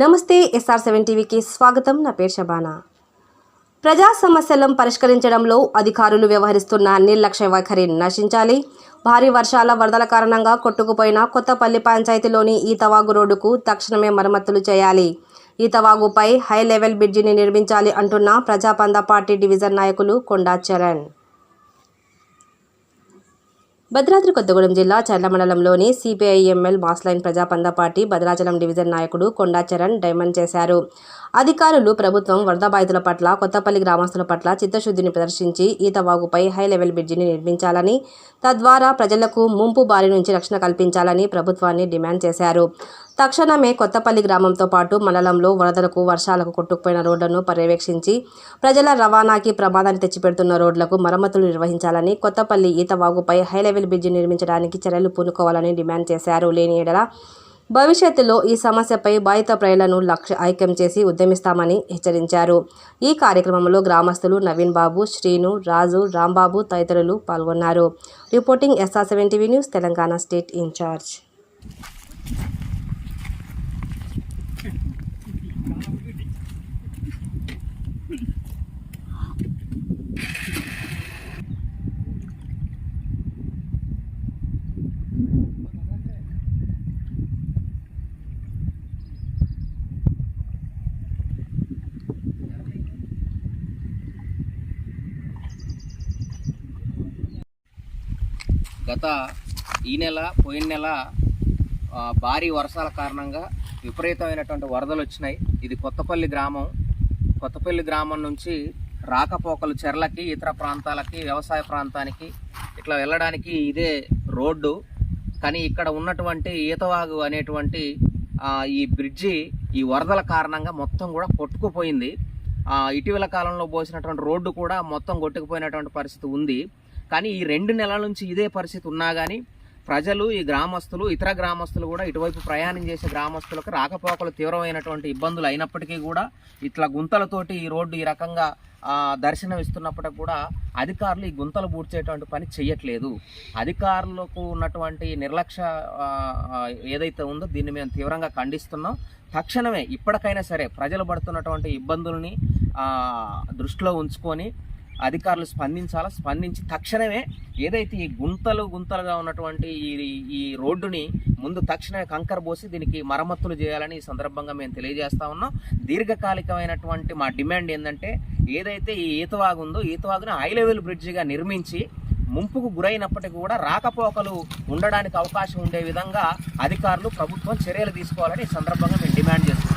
నమస్తే SR seven టీవీకి స్వాగతం. నా పేరు షబానా ప్రజా సమస్యలను పరిష్కరించడంలో అధికారులు వ్యవహరిస్తున్న నిర్లక్ష్య వైఖరి నశించాలి. భారీ వర్షాల వరదల కారణంగా కొట్టుకుపోయిన కొత్తపల్లి పంచాయతీలోని ఈతవాగు రోడ్డుకు తక్షణమే మరమ్మతులు చేయాలి. ఈతవాగుపై హై లెవెల్ బ్రిడ్జిని నిర్మించాలి అంటున్న ప్రజాపంద పార్టీ డివిజన్ నాయకులు కొండా చరణ్. భద్రాద్రి కొత్తగూడెం జిల్లా చర్ల మండలంలోని సిపిఐఎంఎల్ మాస్లైన్ ప్రజాపంద పార్టీ భద్రాచలం డివిజన్ నాయకుడు కొండా చరణ్ డైమండ్ చేశారు. అధికారులు ప్రభుత్వం వరద బాధితుల పట్ల కొత్తపల్లి గ్రామస్తుల పట్ల చిత్తశుద్ధిని ప్రదర్శించి ఈతవాగుపై హై లెవెల్ బ్రిడ్జిని నిర్మించాలని తద్వారా ప్రజలకు ముంపు బారి నుంచి రక్షణ కల్పించాలని ప్రభుత్వాన్ని డిమాండ్ చేశారు. తక్షణమే కొత్తపల్లి గ్రామంతో పాటు మండలంలో వరదలకు వర్షాలకు కొట్టుకుపోయిన రోడ్లను పర్యవేక్షించి ప్రజల రవాణాకి ప్రమాదాన్ని తెచ్చిపెడుతున్న రోడ్లకు మరమ్మతులు నిర్వహించాలని కొత్తపల్లి ఈతవాగుపై హై లెవెల్ బ్రిడ్జి నిర్మించడానికి చర్యలు పూనుకోవాలని డిమాండ్ చేశారు. లేని ఎడల భవిష్యత్తులో ఈ సమస్యపై బాధిత ప్రజలను లక్ష్య ఐక్యం చేసి ఉద్యమిస్తామని హెచ్చరించారు. ఈ కార్యక్రమంలో గ్రామస్తులు నవీన్ బాబు శ్రీను రాజు రాంబాబు తదితరులు పాల్గొన్నారు. Reporting SR seven TV news Telangana state incharge. గత ఈ నెల పోయిన నెల భారీ వర్షాల కారణంగా విపరీతమైనటువంటి వరదలు వచ్చినాయి. ఇది కొత్తపల్లి గ్రామం. కొత్తపల్లి గ్రామం నుంచి రాకపోకలు చెర్లకి ఇతర ప్రాంతాలకి వ్యవసాయ ప్రాంతానికి ఇట్లా వెళ్ళడానికి ఇదే రోడ్డు. కానీ ఇక్కడ ఉన్నటువంటి ఈతవాగు అనేటువంటి ఈ బ్రిడ్జి ఈ వరదల కారణంగా మొత్తం కూడా కొట్టుకుపోయింది. ఇటీవల కాలంలో పోసినటువంటి రోడ్డు కూడా మొత్తం కొట్టుకుపోయినటువంటి పరిస్థితి ఉంది. కానీ ఈ రెండు నెలల నుంచి ఇదే పరిస్థితి ఉన్నా కానీ ప్రజలు ఈ గ్రామస్తులు ఇతర గ్రామస్తులు కూడా ఇటువైపు ప్రయాణం చేసే గ్రామస్తులకు రాకపోకలు తీవ్రమైనటువంటి ఇబ్బందులు అయినప్పటికీ కూడా ఇట్లా గుంతలతోటి ఈ రోడ్డు ఈ రకంగా దర్శనం ఇస్తున్నప్పటికి కూడా అధికారులు ఈ గుంతలు పూడ్చేటువంటి పని చేయట్లేదు అధికారులకు ఉన్నటువంటి నిర్లక్ష్య ఏదైతే ఉందో దీన్ని మేము తీవ్రంగా ఖండిస్తున్నాం. తక్షణమే ఇప్పటికైనా సరే ప్రజలు పడుతున్నటువంటి ఇబ్బందుల్ని దృష్టిలో ఉంచుకొని అధికారులు స్పందించాలా? స్పందించి తక్షణమే ఏదైతే ఈ గుంతలు గుంతలుగా ఉన్నటువంటి ఈ ఈ రోడ్డుని ముందు తక్షణమే కంకర పోసి దీనికి మరమ్మతులు చేయాలని ఈ సందర్భంగా మేము తెలియజేస్తా ఉన్నాం. దీర్ఘకాలికమైనటువంటి మా డిమాండ్ ఏంటంటే ఏదైతే ఈ ఈతవాగు ఉందో ఈతవాగుని హై లెవెల్ బ్రిడ్జిగా నిర్మించి ముంపుకు గురైనప్పటికీ కూడా రాకపోకలు ఉండడానికి అవకాశం ఉండే విధంగా అధికారులు ప్రభుత్వం చర్యలు తీసుకోవాలని ఈ సందర్భంగా మేము డిమాండ్ చేస్తున్నాం.